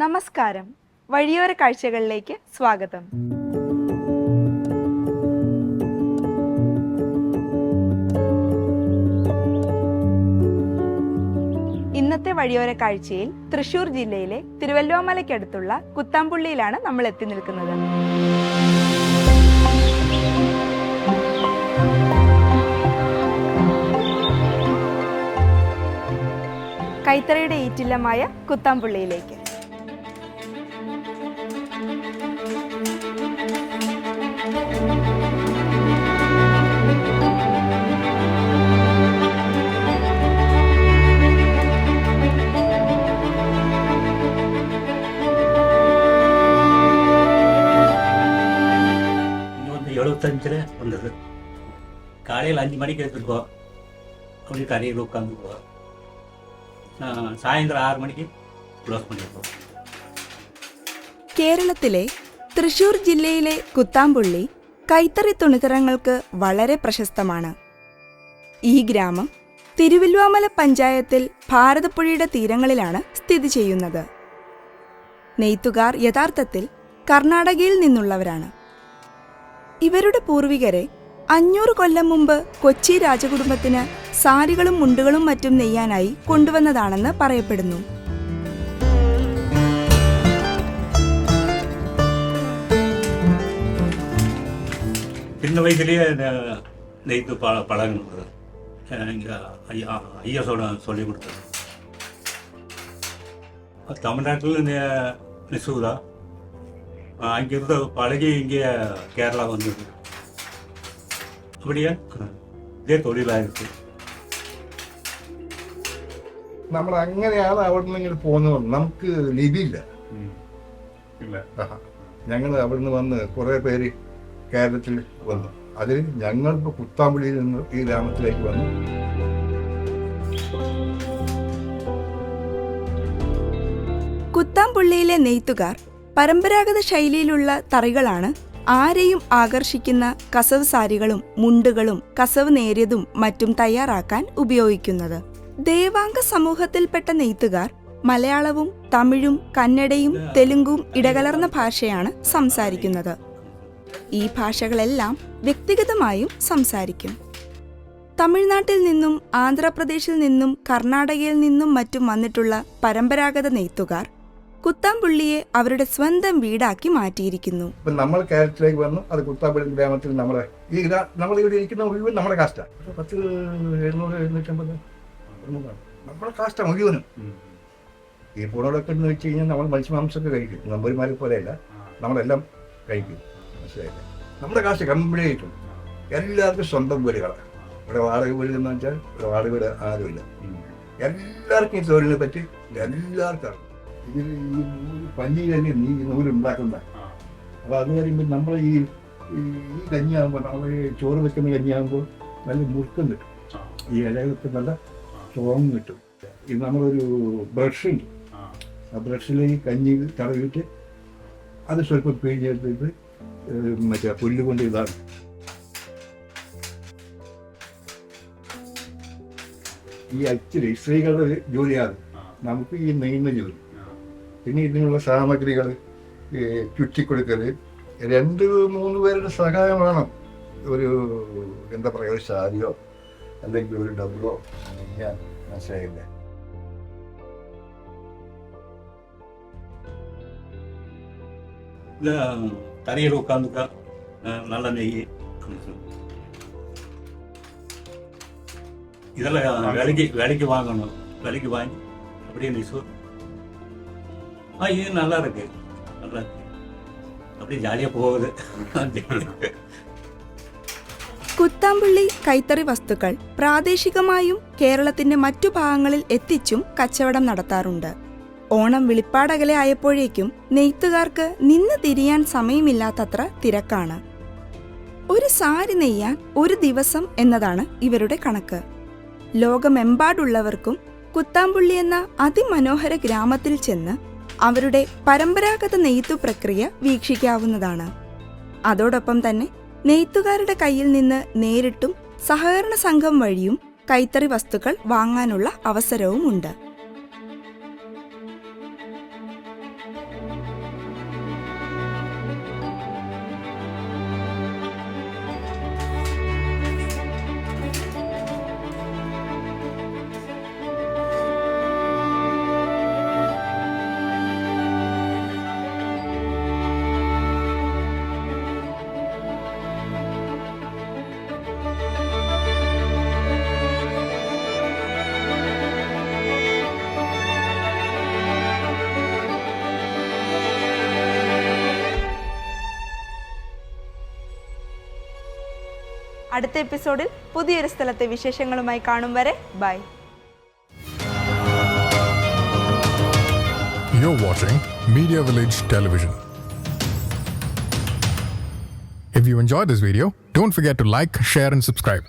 നമസ്കാരം. വഴിയോര കാഴ്ചകളിലേക്ക് സ്വാഗതം. ഇന്നത്തെ വഴിയോര കാഴ്ചയിൽ തൃശൂർ ജില്ലയിലെ തിരുവല്ലോമലയ്ക്കടുത്തുള്ള കുത്താമ്പുള്ളിയിലാണ് നമ്മൾ എത്തി നിൽക്കുന്നത്. കൈത്തറയുടെ ഈറ്റില്ലമായ കുത്താമ്പുള്ളിയിലേക്ക്. இங்கே வந்து எழுபத்தஞ்சில் வந்தது காலையில் அஞ்சு மணிக்கு எடுத்துக்குவோம் அப்படி கரையில் உட்காந்துக்குவோம் சாயந்தரம் ஆறு மணிக்கு க்ளோஸ் பண்ணிடுவோம் കേരളത്തിലെ തൃശൂർ ജില്ലയിലെ കുത്താമ്പുള്ളി കൈത്തറി തുണിത്തരങ്ങൾക്ക് വളരെ പ്രശസ്തമാണ് ഈ ഗ്രാമം തിരുവല്ലുവാമല പഞ്ചായത്തിൽ ഭാരതപ്പുഴയുടെ തീരങ്ങളിലാണ് സ്ഥിതി ചെയ്യുന്നത് നെയ്ത്തുകാർ യഥാർത്ഥത്തിൽ കർണാടകയിൽ നിന്നുള്ളവരാണ് ഇവരുടെ പൂർവികരെ അഞ്ഞൂറ് കൊല്ലം മുമ്പ് കൊച്ചി രാജകുടുംബത്തിന് സാരികളും മുണ്ടുകളും മറ്റും നെയ്യാനായി കൊണ്ടുവന്നതാണെന്ന് പറയപ്പെടുന്നു சின்ன வயசுலேயே நெ- நெய்த்து ப பழகினது இங்கே ஐயா ஐயா சொல்ல சொல்லி கொடுத்தது தமிழ்நாட்டில் நெ- நெசவு தான் அங்கிருந்து பழகி இங்கே கேரளா வந்தது அப்படியே இதே தொழிலாக இருக்குது നമ്മൾ അങ്ങനെയാണ് അവിടെ നിന്ന് ഇങ്ങനെ പോകുന്നത് നമുക്ക് ലിപിയില്ല இல்லை ഞങ്ങൾ അവിടെ നിന്ന് വന്ന് കുറേ പേര് കേരളത്തിൽ വന്നു അതിൽ ഞങ്ങൾ ഇപ്പോൾ കുത്താമ്പുള്ളിയിൽ നിന്ന് ഈ ഗ്രാമത്തിലേക്ക് വന്നു കുത്താമ്പുള്ളിയിലെ നെയ്ത്തുകാർ പരമ്പരാഗത ശൈലിയിലുള്ള തറികളാണ് ആരെയും ആകർഷിക്കുന്ന കസവ് സാരികളും മുണ്ടുകളും കസവ് നേരിയതും മറ്റും തയ്യാറാക്കാൻ ഉപയോഗിക്കുന്നത്. ദേവാംഗ സമൂഹത്തിൽപ്പെട്ട നെയ്ത്തുകാർ മലയാളവും തമിഴും കന്നഡയും തെലുങ്കും ഇടകലർന്ന ഭാഷയാണ് സംസാരിക്കുന്നത്. ഈ ഭാഷകളെല്ലാം വ്യക്തിഗതമായും സംസാരിക്കും. തമിഴ്നാട്ടിൽ നിന്നും ആന്ധ്രാപ്രദേശിൽ നിന്നും കർണാടകയിൽ നിന്നും മറ്റും വന്നിട്ടുള്ള പരമ്പരാഗത നെയ്ത്തുകാർ കുത്താമ്പുള്ളിയെ അവരുടെ സ്വന്തം വീടാക്കി മാറ്റിയിരിക്കുന്നു. ഇപ്പം നമ്മൾ കേരളത്തിലേക്ക് വന്നു അത് കുത്താമ്പുള്ളി ഗ്രാമത്തിൽ നമ്മളെ ഈ നമ്മൾ ഇവിടെ ഇരിക്കുന്ന മുഴുവൻ നമ്മുടെ കാസ്റ്റാണ് പത്ത് എഴുന്നൂറ് എഴുന്നൂറ്റമ്പത്. നമ്മുടെ മുഴുവനും. ഈ പൂണോടൊക്കെ എന്ന് വെച്ച് കഴിഞ്ഞാൽ നമ്മൾ മത്സ്യമാംസമൊക്കെ കഴിക്കും. നമ്പൂരിമാരെ പോലെയല്ല. നമ്മളെല്ലാം കഴിക്കും. മനസ്സിലായില്ല? നമ്മുടെ കാശ് കംപ്ലീറ്റും എല്ലാവർക്കും സ്വന്തം വീടുകളാണ് ഇവിടെ വാടക വീട് എന്ന് വെച്ചാൽ ഇവിടെ വാടക വീട് ആരുമില്ല. എല്ലാവർക്കും ഈ തൊഴിലിനെ പറ്റി എല്ലാവർക്കും അറിയാം. ഇതിൽ ഈ തന്നെ നീ നൂലുണ്ടാക്കുന്ന അപ്പോൾ അത് കഴിയുമ്പോൾ നമ്മൾ ഈ ഈ കഞ്ഞിയാകുമ്പോൾ നമ്മൾ ചോറ് വെക്കുന്ന കഞ്ഞിയാകുമ്പോൾ നല്ല മുറുക്കം കിട്ടും. ഈ ഇലകൾക്ക് നല്ല സ്ട്രോങ് കിട്ടും. ഇത് നമ്മളൊരു ബ്രഷുണ്ട് ആ. ബ്രഷിൽ ഈ കഞ്ഞി തടവിട്ട് അത് സ്വല്പം പിഴിഞ്ഞെടുത്തിട്ട് മറ്റേ പുല്ല് കൊണ്ട് ഇതാണ്. ഈ അച്ചിരി സ്ത്രീകളുടെ ജോലിയാണ്. നമുക്ക് ഈ നെയ്യുന്ന ജോലി. പിന്നെ ഇതിനുള്ള സാമഗ്രികൾ ചുറ്റിക്കൊടുക്കൽ രണ്ട് മൂന്ന് പേരുടെ സഹായം വേണം ഒരു എന്താ പറയുക ഒരു സാരിയോ അല്ലെങ്കിൽ ഒരു ഡബിളോ ഞാൻ മനസ്സിലായില്ലേ இந்த தரையில் உட்காந்துக்கா நல்ல நெய் இதெல்லாம் விலைக்கு விலைக்கு வாங்கணும் விலைக்கு வாங்கி அப்படியே நெசு ஆ இது நல்லா இருக்கு நல்லா இருக்கு அப்படியே ஜாலியாக போகுது കുത്താമ്പുള്ളി കൈത്തറി വസ്തുക്കൾ പ്രാദേശികമായും കേരളത്തിന്റെ മറ്റു ഭാഗങ്ങളിൽ എത്തിച്ചും കച്ചവടം നടത്താറുണ്ട് ഓണം വെളിപ്പാടകലെ ആയപ്പോഴേക്കും നെയ്ത്തുകാർക്ക് നിന്ന് തിരിയാൻ സമയമില്ലാത്തത്ര തിരക്കാണ് ഒരു സാരി നെയ്യാൻ ഒരു ദിവസം എന്നതാണ് ഇവരുടെ കണക്ക് ലോകമെമ്പാടുള്ളവർക്കും കുത്താമ്പുള്ളി എന്ന അതിമനോഹര ഗ്രാമത്തിൽ ചെന്ന് അവരുടെ പരമ്പരാഗത നെയ്ത്തു പ്രക്രിയ വീക്ഷിക്കാവുന്നതാണ്. അതോടൊപ്പം തന്നെ നെയ്ത്തുകാരുടെ കയ്യിൽ നിന്ന് നേരിട്ടും സഹകരണ സംഘം വഴിയും കൈത്തറി വസ്തുക്കൾ വാങ്ങാനുള്ള അവസരവുമുണ്ട്. അടുത്ത എപ്പിസോഡിൽ പുതിയൊരു സ്ഥലത്തെ വിശേഷങ്ങളുമായി കാണും വരെ bye You're watching Media Village Television. If you enjoyed this video, don't forget to like, share, and subscribe.